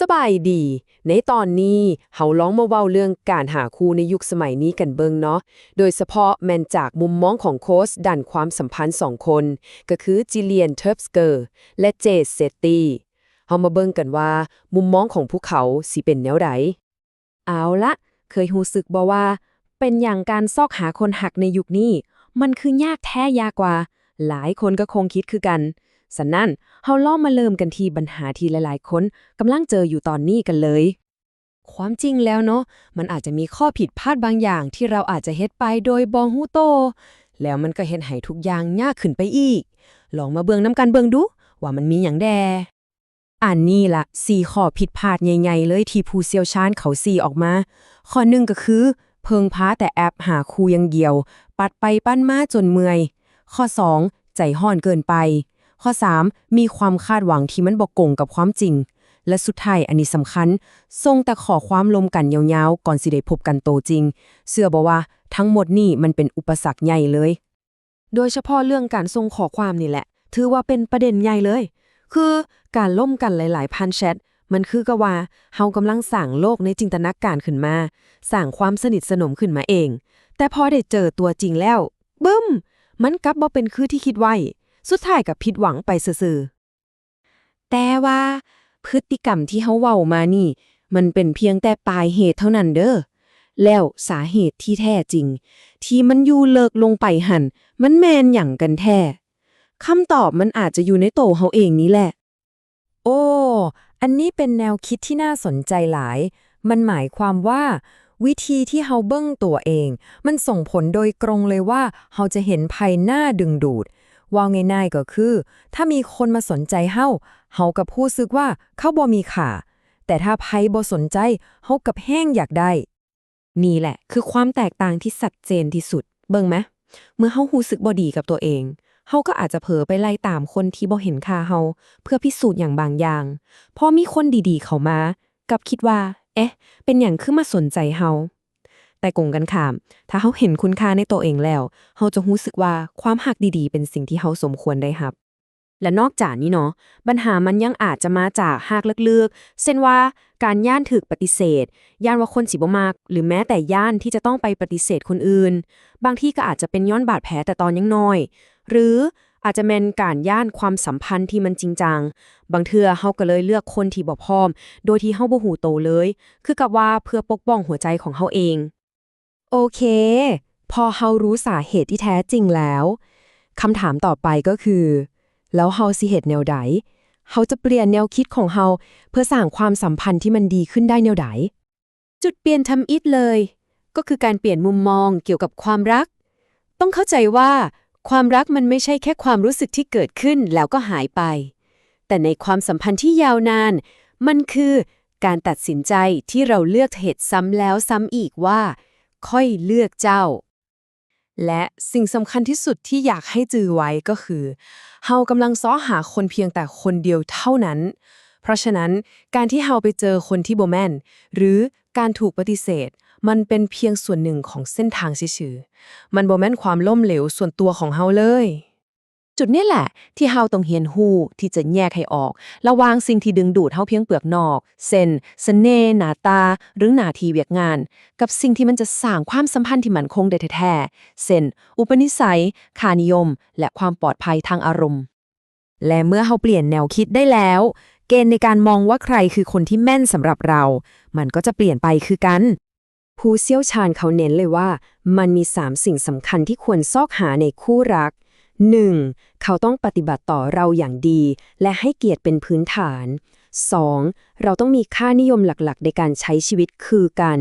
สบายดี ในตอนนี้เฮาลองมาเว้าเรื่องการหาคู่ในยุคสมัยนี้กันเบิงเนาะ โดยเฉพาะแมนจากมุมมองของโค้ชดันความสัมพันธ์สองคน ก็คือจิเลียนเทิร์ฟสเกอร์และเจสเซตตีเฮามาเบิ่งกันว่า มุมมองของพวกเขาสิเป็นแนวใดเอาละ เคยรู้สึกบ่ว่า เป็นอย่างการซอกหาคนหักในยุคนี้ มันคือยากแท้ยากกว่า หลายคนก็คงคิดคือกัน สันนั่นเฮาล่อมาเริ่มกันที่ปัญหาที่หลายๆ คนกำลังเจออยู่ตอนนี้กันเลย ความจริงแล้วเนาะมันอาจจะมีข้อผิดพลาดบางอย่างที่เราอาจจะเฮ็ดไปโดยบองฮูโต แล้วมันก็เฮ็ดให้ทุกอย่างยากขึ้นไปอีก ลองมาเบิ่งน้ำกันเบิ่งดู ว่ามันมีหยังแดอันนี้ละสี่ข้อผิดพลาดใหญ่ๆเลยที่ผู้เชี่ยวชาญเขาสี่ออกมา ข้อหนึ่งก็คือ เพิงพาแต่แอปหาคูยังเดียว ปัดไปปั้นมาจนเมื่อย ข้อ 2 ใจห่อนเกินไป ข้อ 3 มีความคาดหวังที่มันบอกกงกับความจริง และสุดท้ายอันนี้สำคัญ ทรงแต่ขอความลมกันยาวๆ ก่อนสิได้พบกันโตจริงเชื่อบอกว่าทั้งหมดนี่มันเป็นอุปสรรคใหญ่เลย โดยเฉพาะเรื่องการส่งขอความนี่แหละ ถือว่าเป็นประเด็นใหญ่เลย คือการล่มกันหลาย ๆ พันแชทมันคือกว่าเฮากำลังสร้างโลกในจินตนาการขึ้นมาสร้างความสนิทสนมขึ้นมาเอง แต่พอได้เจอตัวจริงแล้ว บึ้ม มันกลับบ่เป็นคือที่คิดไว้ สุดท้ายกับผิดหวังไปซื่อแต่ว่าพฤติกรรมที่เฮาเว้ามานี่ มันเป็นเพียงแต่ปลายเหตุเท่านั้นเด้อแล้วสาเหตุที่แท้จริง ที่มันอยู่เลิกลงไปหัน มันแมนหยังกันแท้คำตอบมันอาจจะอยู่ในโตวเฮาเองนี่แหละ โอ้ อันนี้เป็นแนวคิดที่น่าสนใจหลาย มันหมายความว่า วิธีที่เฮาเบิ้งตัวเอง มันส่งผลโดยตรงเลยว่าเฮาจะเห็นภัยหน้าดึงดูด ว่าง่ายๆก็คือ ถ้ามีคนมาสนใจเฮาเฮากับผู้ซึกว่าเขาบ่มีค่าแต่ถ้าภัยบ่สนใจเฮากับแห้งอยากได้ นี่แหละ คือความแตกต่างที่ชัดเจนที่สุด เบิ่งไหมเมื่อเฮารู้สึกบ่ดีกับตัวเองเฮาก็อาจจะเผลอไปไล่ตามคนที่บ่เห็นค่าเฮาเพื่อพิสูจน์อย่างบางอย่าง พอมีคนดีๆ เข้ามา กับคิดว่า เอ๊ะ เป็นอย่างคือมาสนใจเฮา แต่กงกันข้าม ถ้าเฮาเห็นคุณค่าในตัวเองแล้วเฮาจะรู้สึกว่าความหักดีๆ เป็นสิ่งที่เฮาสมควรได้รับ และนอกจากนี้เนาะปัญหามันยังอาจจะมาจากหากเลือกๆเช่นว่าการย่านถึกปฏิเสธ ย่านว่าคนสิบมาก หรือแม้แต่ย่านที่จะต้องไปปฏิเสธคนอื่น บางที่ก็อาจจะเป็นย้อนบาดแผลแต่ตอนยังน้อย หรืออาจจะเป็นการย่านความสัมพันธ์ที่มันจริงจัง บางเทื่อเฮาก็เลยเลือกคนที่บ่พร้อม โดยที่เฮาบ่หูโตเลย คือกับว่าเพื่อปกป้องหัวใจของเฮาเอง โอเค พอเฮารู้สาเหตุที่แท้จริงแล้วคำถามต่อไปก็คือ แล้วเฮาสิเหตุแนวใดเฮาจะเปลี่ยนแนวคิดของเฮาเพื่อสร้างความสัมพันธ์ที่มันดีขึ้นได้แนวใดจุดเปลี่ยนทำอิดเลย ก็คือการเปลี่ยนมุมมองเกี่ยวกับความรัก ต้องเข้าใจว่า ความรักมันไม่ใช่แค่ความรู้สึกที่เกิดขึ้นแล้วก็หายไป แต่ในความสัมพันธ์ที่ยาวนาน มันคือการตัดสินใจที่เราเลือกเหตุซ้ำแล้วซ้ำอีกว่า ค่อยเลือกเจ้า และสิ่งสำคัญที่สุดที่อยากให้จือไว้ก็คือ เฮากำลังซ้อหาคนเพียงแต่คนเดียวเท่านั้น เพราะฉะนั้นการที่เฮาไปเจอคนที่โบแมนหรือการถูกปฏิเสธ มันเป็นเพียงส่วนหนึ่งของเส้นทางชื่อๆมันโบแมนความล่มเหลวส่วนตัวของเฮาเลย จุดนี้แหละที่เฮาต้องเฮียนฮู้ที่จะแยกให้ออก ระวางสิ่งที่ดึงดูดเฮาเพียงเปลือกนอก เส้นเสน่ห์หน้าตา หรือหน้าที่เวียกงาน กับสิ่งที่มันจะสร้างความสัมพันธ์ที่มั่นคงได้แท้ๆเส้นอุปนิสัยค่านิยม และความปลอดภัยทางอารมณ์ และเมื่อเฮาเปลี่ยนแนวคิดได้แล้ว เกณฑ์ในการมองว่าใครคือคนที่แม่นสำหรับเรา มันก็จะเปลี่ยนไปคือกันผู้เชี่ยวชาญเขาเน้นเลยว่า มันมี 3 สิ่งสำคัญที่ควรซอกหาในคู่รัก 1. เขาต้องปฏิบัติต่อเราอย่างดี และให้เกียรติเป็นพื้นฐาน 2. เราต้องมีค่านิยมหลักๆ ในการใช้ชีวิตคือกัน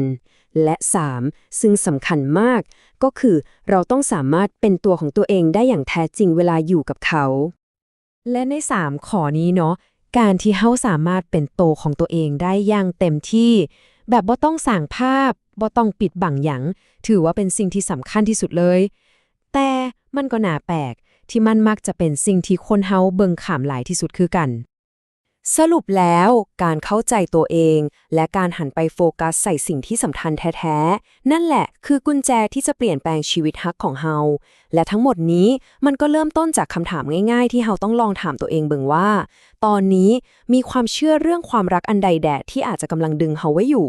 และ 3. ซึ่งสำคัญมาก ก็คือเราต้องสามารถเป็นตัวของตัวเองได้อย่างแท้จริงเวลาอยู่กับเขา และใน 3 ขอนี้เนาะการที่เฮาสามารถเป็นโตของตัวเองได้อย่างเต็มที่ แบบบ่ต้องสั่งภาพบ่ต้องปิดบังหยัง ถือว่าเป็นสิ่งที่สำคัญที่สุดเลย แต่มันก็น่าแปลก ที่มันมักจะเป็นสิ่งที่คนเฮาเบิ่งขามหลายที่สุดคือกัน สรุปแล้วการเข้าใจตัวเอง และการหันไปโฟกัสใส่สิ่งที่สำคัญแท้ๆ นั่นแหละคือกุญแจที่จะเปลี่ยนแปลงชีวิตฮักของเฮาและทั้งหมดนี้มันก็เริ่มต้นจากคำถามง่ายๆ ที่เฮาต้องลองถามตัวเองเบิ่งว่า ตอนนี้มีความเชื่อเรื่องความรักอันใดแดดที่อาจจะกำลังดึงเฮาไว้อยู่